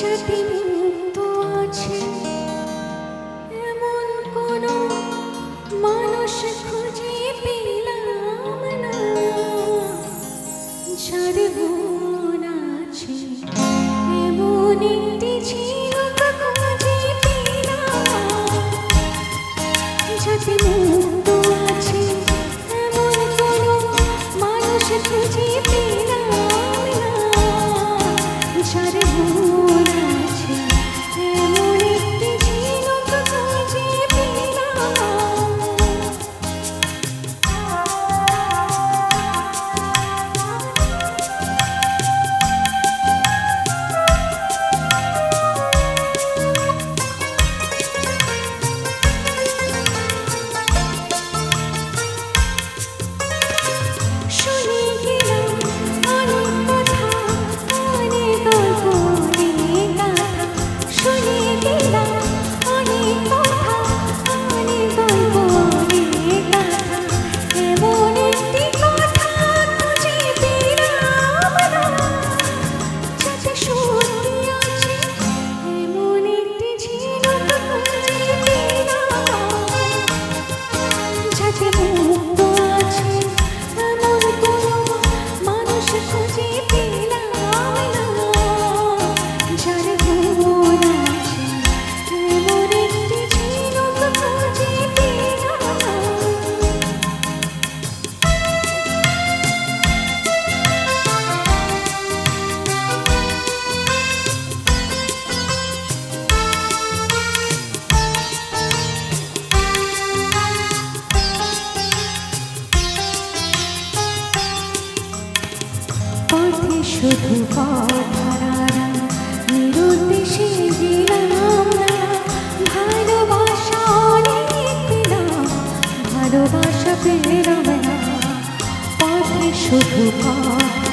কিন্তু আছে। এমন কোন মানুষ খুঁজে পেলাম না। যার শুধু কথারা নিরুদ্দেশে দিলাম ভালোবাসা অনেক পেলাম ভালোবাসা পেলাম না পথে শুধু কথা